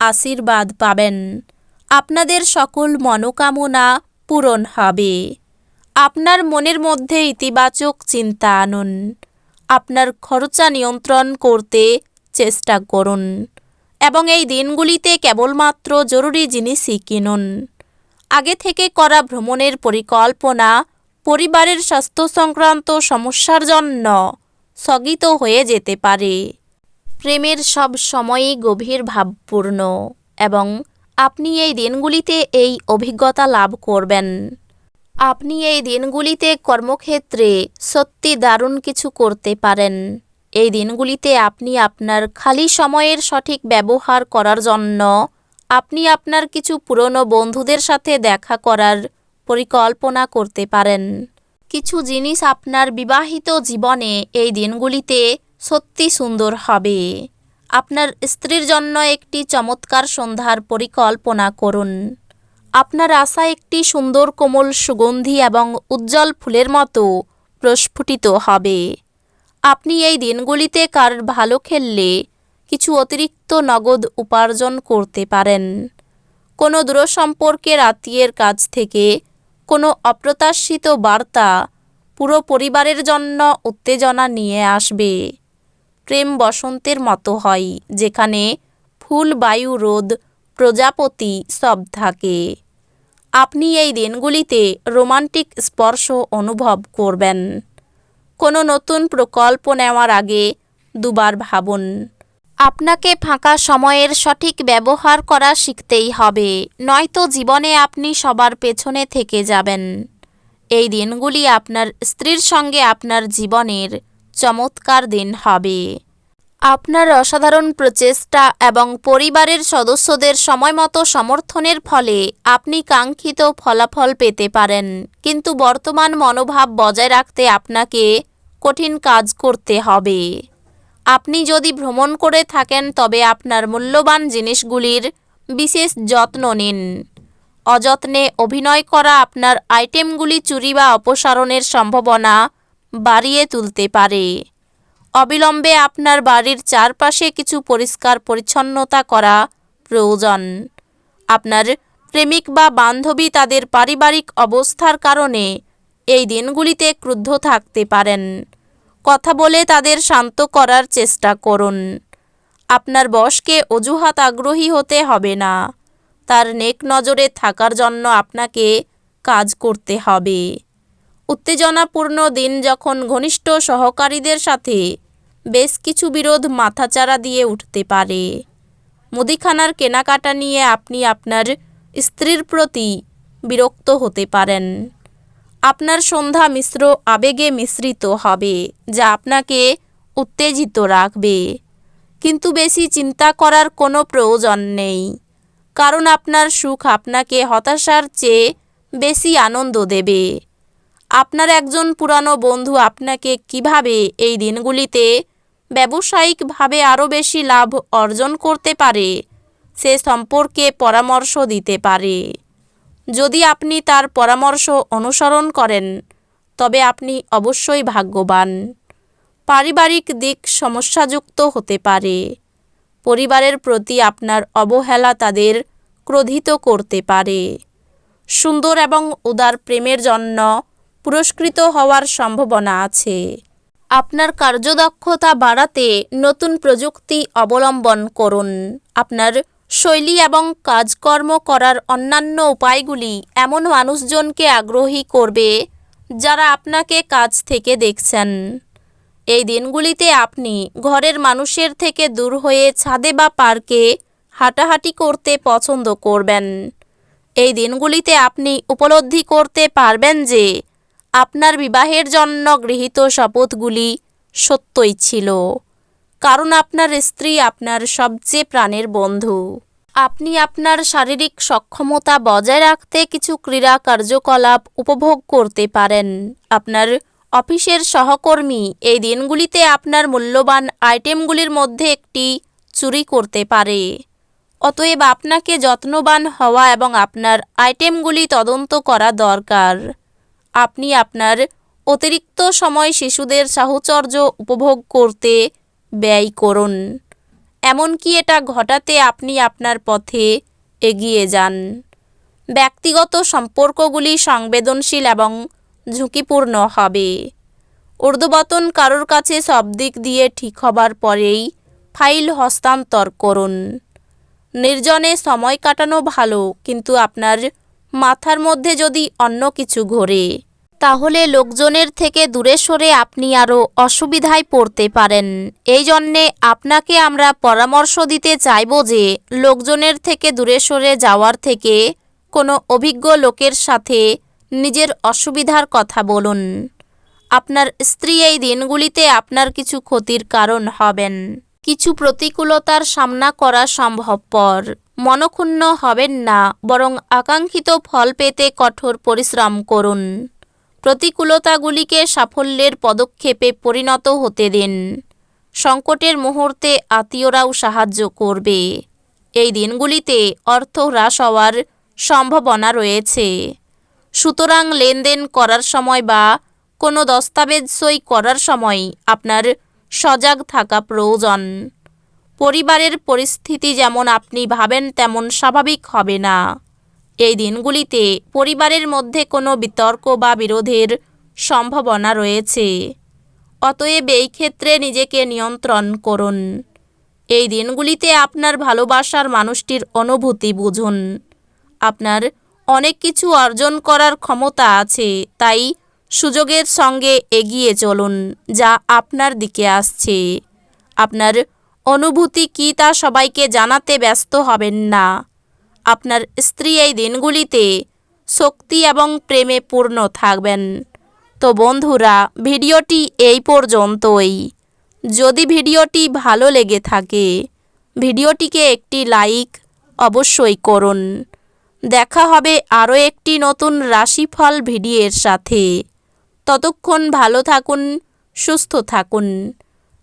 আশীর্বাদ পাবেন। আপনাদের সকল মনোকামনা পূরণ হবে। আপনার মনের মধ্যে ইতিবাচক চিন্তা আনুন। আপনার খরচা নিয়ন্ত্রণ করতে চেষ্টা করুন এবং এই দিনগুলিতে কেবলমাত্র জরুরি জিনিসই কিনুন। আগে থেকে করা ভ্রমণের পরিকল্পনা পরিবারের স্বাস্থ্য সংক্রান্ত সমস্যার জন্য স্থগিত হয়ে যেতে পারে। প্রেমের সব সময়ই গভীর ভাবপূর্ণ এবং আপনি এই দিনগুলিতে এই অভিজ্ঞতা লাভ করবেন। আপনি এই দিনগুলিতে কর্মক্ষেত্রে সত্যি দারুণ কিছু করতে পারেন। এই দিনগুলিতে আপনি আপনার খালি সময়ের সঠিক ব্যবহার করার জন্য আপনি আপনার কিছু পুরনো বন্ধুদের সাথে দেখা করার পরিকল্পনা করতে পারেন। কিছু জিনিস আপনার বিবাহিত জীবনে এই দিনগুলিতে সত্যি সুন্দর হবে। আপনার স্ত্রীর জন্য একটি চমৎকার সন্ধ্যার পরিকল্পনা করুন। আপনার আশা একটি সুন্দর কোমল সুগন্ধি এবং উজ্জ্বল ফুলের মতো প্রস্ফুটিত হবে। আপনি এই দিনগুলিতে কার ভালো খেললে কিছু অতিরিক্ত নগদ উপার্জন করতে পারেন। কোনো দূরসম্পর্কের আত্মীয়ের কাছ থেকে কোনো অপ্রত্যাশিত বার্তা পুরো পরিবারের জন্য উত্তেজনা নিয়ে আসবে। প্রেম বসন্তের মতো হয়, যেখানে ফুল, বায়ু, রোদ, প্রজাপতি সব থাকে। আপনি এই দিনগুলিতে রোমান্টিক স্পর্শ অনুভব করবেন। কোনো নতুন প্রকল্প নেওয়ার আগে দুবার ভাবুন। আপনাকে ফাঁকা সময়ের সঠিক ব্যবহার করা শিখতেই হবে, নয়তো জীবনে আপনি সবার পেছনে থেকে যাবেন। এই দিনগুলি আপনার স্ত্রীর সঙ্গে আপনার জীবনের চমৎকার দিন হবে। আপনার অসাধারণ প্রচেষ্টা এবং পরিবারের সদস্যদের সময়মতো সমর্থনের ফলে আপনি কাঙ্ক্ষিত ফলাফল পেতে পারেন। কিন্তু বর্তমান মনোভাব বজায় রাখতে আপনাকে কঠিন কাজ করতে হবে। আপনি যদি ভ্রমণ করে থাকেন, তবে আপনার মূল্যবান জিনিসগুলির বিশেষ যত্ন নিন। অযত্নে অভিনয় করা আপনার আইটেমগুলি চুরি বা অপসারণের সম্ভাবনা বাড়িয়ে তুলতে পারে। অবিলম্বে আপনার বাড়ির চারপাশে কিছু পরিষ্কার পরিচ্ছন্নতা করা প্রয়োজন। আপনার প্রেমিক বা বান্ধবী তাদের পারিবারিক অবস্থার কারণে এই দিনগুলিতে ক্রুদ্ধ থাকতে পারেন। কথা বলে তাদের শান্ত করার চেষ্টা করুন। আপনার বসকে অজুহাত আগ্রহী হতে হবে না। তার নেক নজরে থাকার জন্য আপনাকে কাজ করতে হবে। উত্তেজনাপূর্ণ দিন যখন ঘনিষ্ঠ সহকারীদের সাথে বেশ কিছু বিরোধ মাথাচাড়া দিয়ে উঠতে পারে। মুদিখানার কেনাকাটা নিয়ে আপনি আপনার স্ত্রীর প্রতি বিরক্ত হতে পারেন। আপনার সন্ধ্যা মিশ্র আবেগে মিশ্রিত হবে, যা আপনাকে উত্তেজিত রাখবে। কিন্তু বেশি চিন্তা করার কোনো প্রয়োজন নেই, কারণ আপনার সুখ আপনাকে হতাশার চেয়ে বেশি আনন্দ দেবে। আপনার একজন পুরানো বন্ধু আপনাকে কীভাবে এই দিনগুলিতে ব্যবসায়িকভাবে আরও বেশি লাভ অর্জন করতে পারে, সে সম্পর্কে পরামর্শ দিতে পারে। যদি আপনি তার পরামর্শ অনুসরণ করেন, তবে আপনি অবশ্যই ভাগ্যবান। পারিবারিক দিক সমস্যাযুক্ত হতে পারে। পরিবারের প্রতি আপনার অবহেলা তাদের ক্রোধিত করতে পারে। সুন্দর এবং উদার প্রেমের জন্য পুরস্কৃত হওয়ার সম্ভাবনা আছে। আপনার কার্যদক্ষতা বাড়াতে নতুন প্রযুক্তি অবলম্বন করুন। আপনার শৈলী এবং কাজকর্ম করার অন্যান্য উপায়গুলি এমন মানুষজনকে আগ্রহী করবে যারা আপনাকে কাজ থেকে দেখছেন। এই দিনগুলিতে আপনি ঘরের মানুষের থেকে দূর হয়ে ছাদে বা পার্কে হাঁটাহাঁটি করতে পছন্দ করবেন। এই দিনগুলিতে আপনি উপলব্ধি করতে পারবেন যে আপনার বিবাহের জন্য গৃহীত শপথগুলি সত্যই ছিল, কারণ আপনার স্ত্রী আপনার সবচেয়ে প্রাণের বন্ধু। আপনি আপনার শারীরিক সক্ষমতা বজায় রাখতে কিছু ক্রীড়া কার্যকলাপ উপভোগ করতে পারেন। আপনার অফিসের সহকর্মী এই দিনগুলিতে আপনার মূল্যবান আইটেমগুলির মধ্যে একটি চুরি করতে পারে। অতএব আপনাকে যত্নবান হওয়া এবং আপনার আইটেমগুলি তদন্ত করা দরকার। আপনি আপনার অতিরিক্ত সময় শিশুদের সাহচর্য উপভোগ করতে ব্যয় করুন। এমনকি এটা ঘটাতে আপনি আপনার পথে এগিয়ে যান। ব্যক্তিগত সম্পর্কগুলি সংবেদনশীল এবং ঝুঁকিপূর্ণ হবে। ঊর্ধ্ববতন কারোর কাছে সব দিক দিয়ে ঠিক হবার পরেই ফাইল হস্তান্তর করুন। নির্জনে সময় কাটানো ভালো, কিন্তু আপনার মাথার মধ্যে যদি অন্য কিছু ঘোরে, তাহলে লোকজনের থেকে দূরে সরে আপনি আরও অসুবিধায় পড়তে পারেন। এই জন্যে আপনাকে আমরা পরামর্শ দিতে চাইব যে, লোকজনের থেকে দূরে সরে যাওয়ার থেকে কোনো অভিজ্ঞ লোকের সাথে নিজের অসুবিধার কথা বলুন। আপনার স্ত্রী এই দিনগুলিতে আপনার কিছু ক্ষতির কারণ হবেন। কিছু প্রতিকূলতার সামনা করা সম্ভবপর। মনক্ষুণ্ণ হবেন না, বরং আকাঙ্ক্ষিত ফল পেতে কঠোর পরিশ্রম করুন। প্রতিকূলতাগুলিকে সাফল্যের পদক্ষেপে পরিণত হতে দিন। সংকটের মুহূর্তে আত্মীয়রাও সাহায্য করবে। এই দিনগুলিতে অর্থ হ্রাস হওয়ার সম্ভাবনা রয়েছে। সুতরাং লেনদেন করার সময় বা কোনো দস্তাবেজ সই করার সময় আপনার সজাগ থাকা প্রয়োজন। পরিবারের পরিস্থিতি যেমন আপনি ভাবেন, তেমন স্বাভাবিক হবে না। এই দিনগুলিতে পরিবারের মধ্যে কোনো বিতর্ক বা বিরোধের সম্ভাবনা রয়েছে। অতএব এই ক্ষেত্রে নিজেকে নিয়ন্ত্রণ করুন। এই দিনগুলিতে আপনার ভালোবাসার মানুষটির অনুভূতি বুঝুন। আপনার অনেক কিছু অর্জন করার ক্ষমতা আছে, তাই সুযোগের সঙ্গে এগিয়ে চলুন, যা আপনার দিকে আসছে। আপনার অনুভূতি কী তা সবাইকে জানাতে ব্যস্ত হবেন না। আপনার স্ত্রী এই দিনগুলিতে শক্তি এবং প্রেমে পূর্ণ থাকবেন। তো বন্ধুরা, ভিডিওটি এই পর্যন্তই। যদি ভিডিওটি ভালো লেগে থাকে, ভিডিওটিকে একটি লাইক অবশ্যই করুন। দেখা হবে আরও একটি নতুন রাশিফল ভিডিওর সাথে। ততক্ষণ ভালো থাকুন, সুস্থ থাকুন।